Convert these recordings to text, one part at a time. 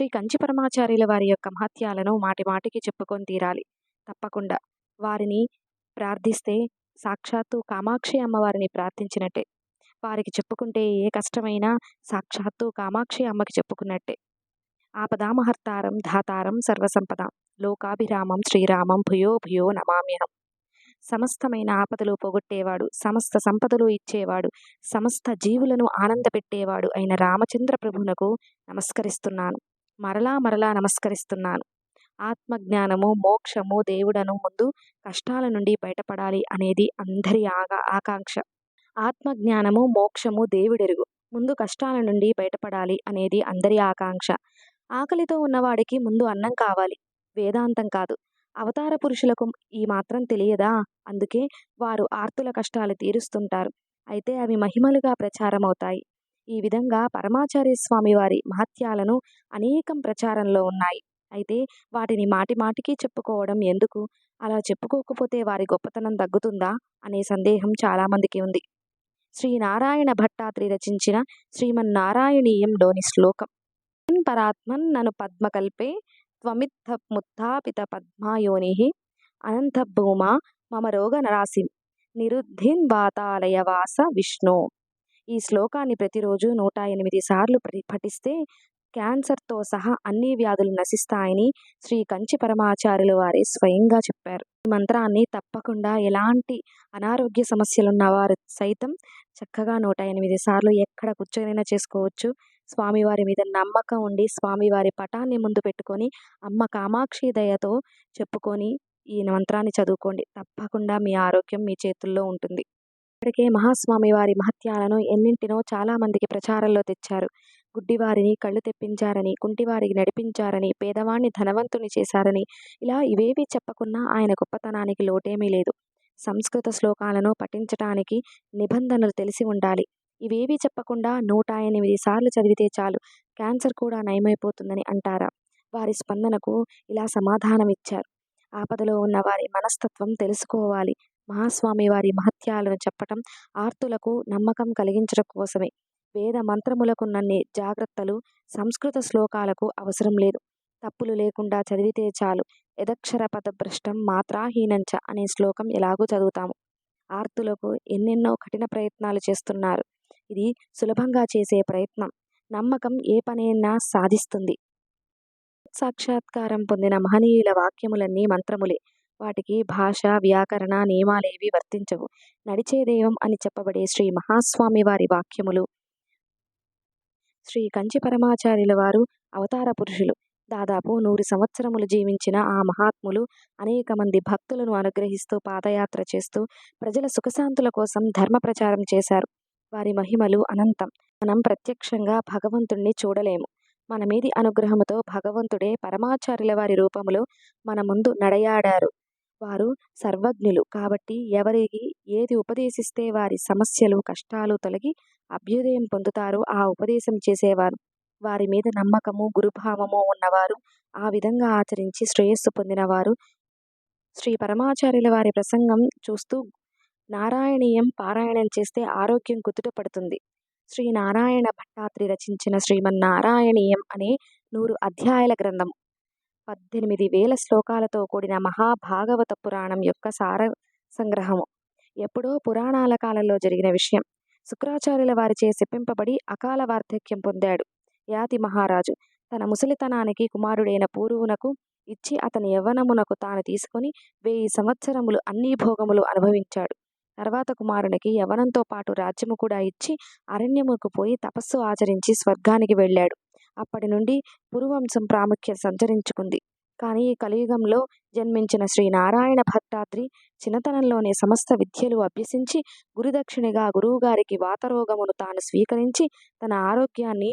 శ్రీ కంచి పరమాచార్యుల వారి యొక్క మహత్యాలను మాటి మాటికి చెప్పుకొని తీరాలి. తప్పకుండా. వారిని ప్రార్థిస్తే సాక్షాత్తు కామాక్షి అమ్మవారిని ప్రార్థించినట్టే. వారికి చెప్పుకుంటే ఏ కష్టమైనా సాక్షాత్తు కామాక్షి అమ్మకి చెప్పుకున్నట్టే. ఆపదామహర్తారం ధాతారం సర్వసంపద లోకాభిరామం శ్రీరామం భుయో భుయో నమామ్యహం. సమస్తమైన ఆపదలు పోగొట్టేవాడు సమస్త సంపదలు ఇచ్చేవాడు సమస్త జీవులను ఆనందపెట్టేవాడు అయిన రామచంద్ర ప్రభునకు నమస్కరిస్తున్నాను. మరలా మరలా నమస్కరిస్తున్నాను. ఆత్మజ్ఞానము మోక్షము దేవుడను ముందు కష్టాల నుండి బయటపడాలి అనేది అందరి ఆగా ఆకాంక్ష. ఆత్మజ్ఞానము మోక్షము దేవుడెరుగు. ముందు కష్టాల నుండి బయటపడాలి అనేది అందరి ఆకాంక్ష. ఆకలితో ఉన్నవాడికి ముందు అన్నం కావాలి. వేదాంతం కాదు. అవతార పురుషులకు ఈ మాత్రం తెలియదా? అందుకే వారు ఆర్తుల కష్టాలు తీరుస్తుంటారు. అయితే అవి మహిమలుగా ప్రచారం అవుతాయి ఈ విధంగా పరమాచార్య స్వామి వారి మహత్యాలను అనేకం ప్రచారంలో ఉన్నాయి. అయితే వాటిని మాటి మాటికి చెప్పుకోవడం ఎందుకు? అలా చెప్పుకోకపోతే వారి గొప్పతనం తగ్గుతుందా? అనే సందేహం చాలామందికి ఉంది. శ్రీ నారాయణ భట్టాత్రి రచించిన శ్రీమన్నారాయణీయంలోని శ్లోకం. పరాత్మన్ నను పద్మకల్పే త్వమిత్థముత్థాపిత పద్మాయోని అనంతభూమా మమ రోగ నరాసిం నిరుద్ధిన్ వాతాలయవాస విష్ణు। ఈ శ్లోకాన్ని ప్రతిరోజు నూట ఎనిమిది సార్లు పఠిస్తే క్యాన్సర్తో సహా అన్ని వ్యాధులు నశిస్తాయని శ్రీ కంచి పరమాచార్యులు వారే స్వయంగా చెప్పారు. ఈ మంత్రాన్ని తప్పకుండా ఎలాంటి అనారోగ్య సమస్యలున్న వారు సైతం చక్కగా నూట ఎనిమిది సార్లు ఎక్కడ కూర్చొనైనా చేసుకోవచ్చు. స్వామివారి మీద నమ్మకం ఉండి స్వామివారి పటాన్ని ముందు పెట్టుకొని అమ్మ కామాక్షి దయతో చెప్పుకొని ఈ మంత్రాన్ని చదువుకోండి. తప్పకుండా మీ ఆరోగ్యం మీ చేతుల్లో ఉంటుంది. ఇప్పటికే మహాస్వామి వారి మహత్యాలను ఎన్నింటినో చాలామందికి ప్రచారంలో తెచ్చారు. గుడ్డివారిని కళ్ళు తెప్పించారని కుంటివారికి నడిపించారని పేదవాణ్ణి ధనవంతుని చేశారని ఇలా ఇవేవి చెప్పకున్నా ఆయన గొప్పతనానికి లోటేమీ లేదు. సంస్కృత శ్లోకాలను పఠించటానికి నిబంధనలు తెలిసి ఉండాలి. ఇవేవి చెప్పకుండా నూట ఎనిమిది సార్లు చదివితే చాలు. క్యాన్సర్ కూడా నయమైపోతుందని అంటారా? వారి స్పందనకు ఇలా సమాధానం ఇచ్చారు ఆపదలో ఉన్న వారి మనస్తత్వం తెలుసుకోవాలి. మహాస్వామి వారి మహత్యాలను చెప్పటం ఆర్తులకు నమ్మకం కలిగించడం కోసమే. వేద మంత్రములకున్నన్ని జాగ్రత్తలు సంస్కృత శ్లోకాలకు అవసరం లేదు. తప్పులు లేకుండా చదివితే చాలు. యదక్షర పదభ్రష్టం మాత్రాహీనంచ అనే శ్లోకం ఎలాగో చదువుతాము. ఆర్తులకు ఎన్నెన్నో కఠిన ప్రయత్నాలు చేస్తున్నారు. ఇది సులభంగా చేసే ప్రయత్నం. నమ్మకం ఏ పనైనా సాధిస్తుంది. సాక్షాత్కారం పొందిన మహనీయుల వాక్యములన్నీ మంత్రములే. వాటికి భాష వ్యాకరణ నియమాలేవి వర్తించవు. నడిచే దైవం అని చెప్పబడే శ్రీ మహాస్వామి వారి వాక్యములు. శ్రీ కంచి పరమాచార్యుల వారు అవతార పురుషులు. దాదాపు నూరు సంవత్సరములు జీవించిన ఆ మహాత్ములు అనేక మంది భక్తులను అనుగ్రహిస్తూ పాదయాత్ర చేస్తూ ప్రజల సుఖశాంతుల కోసం ధర్మ ప్రచారం చేశారు. వారి మహిమలు అనంతం. మనం ప్రత్యక్షంగా భగవంతుణ్ణి చూడలేము. మన మీది అనుగ్రహముతో భగవంతుడే పరమాచార్యుల వారి రూపములో మన ముందు నడయాడారు. వారు సర్వజ్ఞులు. కాబట్టి ఎవరికి ఏది ఉపదేశిస్తే వారి సమస్యలు కష్టాలు తొలగి అభ్యుదయం పొందుతారో ఆ ఉపదేశం చేసేవారు. వారి మీద నమ్మకము గురుభావము ఉన్నవారు ఆ విధంగా ఆచరించి శ్రేయస్సు పొందినవారు. శ్రీ పరమాచార్యుల వారి ప్రసంగం చూస్తూ నారాయణీయం పారాయణం చేస్తే ఆరోగ్యం కుదుటపడుతుంది శ్రీ నారాయణ భట్టాత్రి రచించిన శ్రీమన్నారాయణీయం అనే నూరు అధ్యాయాల గ్రంథం. పద్దెనిమిది వేల శ్లోకాలతో కూడిన మహాభాగవత పురాణం యొక్క సార సంగ్రహము. ఎప్పుడో పురాణాల కాలంలో జరిగిన విషయం. శుక్రాచార్యుల వారిచే శప్పింపబడి అకాల వార్ధక్యం పొందాడు యాతి మహారాజు. తన ముసలితనానికి కుమారుడైన పూర్వునకు ఇచ్చి అతని యవ్వనమునకు తాను తీసుకొని వెయ్యి సంవత్సరములు అన్ని భోగములు అనుభవించాడు. తర్వాత కుమారునికి యవనంతో పాటు రాజ్యము కూడా ఇచ్చి అరణ్యముకు పోయి తపస్సు ఆచరించి స్వర్గానికి వెళ్ళాడు. అప్పటి నుండి పురువంశం ప్రాముఖ్యత సంచరించుకుంది కానీ ఈ కలియుగంలో జన్మించిన శ్రీ నారాయణ భట్టాద్రి చిన్నతనంలోనే సమస్త విద్యలు అభ్యసించి గురుదక్షిణగా గురువుగారికి వాతరోగమును తాను స్వీకరించి తన ఆరోగ్యాన్ని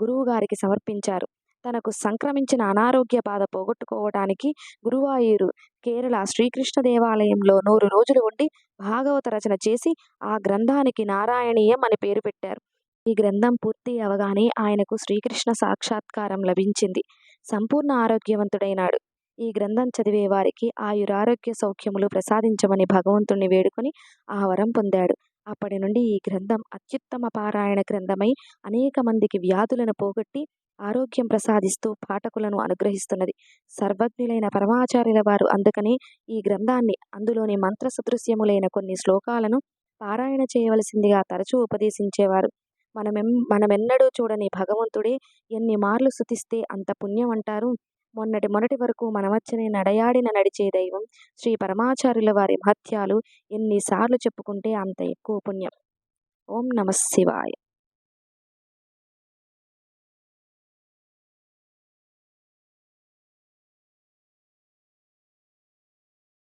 గురువుగారికి సమర్పించారు. తనకు సంక్రమించిన అనారోగ్య బాధ పోగొట్టుకోవడానికి గురువాయూరు కేరళ శ్రీకృష్ణ దేవాలయంలో నూరు రోజులు ఉండి భాగవత రచన చేసి ఆ గ్రంథానికి నారాయణీయం అని పేరు పెట్టారు. ఈ గ్రంథం పూర్తి అవగానే ఆయనకు శ్రీకృష్ణ సాక్షాత్కారం లభించింది. సంపూర్ణ ఆరోగ్యవంతుడైనాడు. ఈ గ్రంథం చదివే వారికి ఆయురారోగ్య సౌఖ్యములు ప్రసాదించమని భగవంతుణ్ణి వేడుకొని ఆ వరం పొందాడు. అప్పటి నుండి ఈ గ్రంథం అత్యుత్తమ పారాయణ గ్రంథమై అనేక మందికి వ్యాధులను పోగొట్టి ఆరోగ్యం ప్రసాదిస్తూ పాఠకులను అనుగ్రహిస్తున్నది. సర్వజ్ఞులైన పరమాచార్యుల వారు అందుకనే ఈ గ్రంథాన్ని అందులోని మంత్ర సదృశ్యములైన కొన్ని శ్లోకాలను పారాయణ చేయవలసిందిగా తరచూ ఉపదేశించేవారు. మనమెం మనమెన్నడూ చూడని భగవంతుడే ఎన్ని మార్లు స్తుతిస్తే అంత పుణ్యం అంటారు మొన్నటి మొన్నటి వరకు మన నడయాడిన నడిచే దైవం శ్రీ పరమాచార్యుల వారి మహత్యాలు ఎన్నిసార్లు చెప్పుకుంటే అంత ఎక్కువ పుణ్యం. ఓం నమ శివాయ.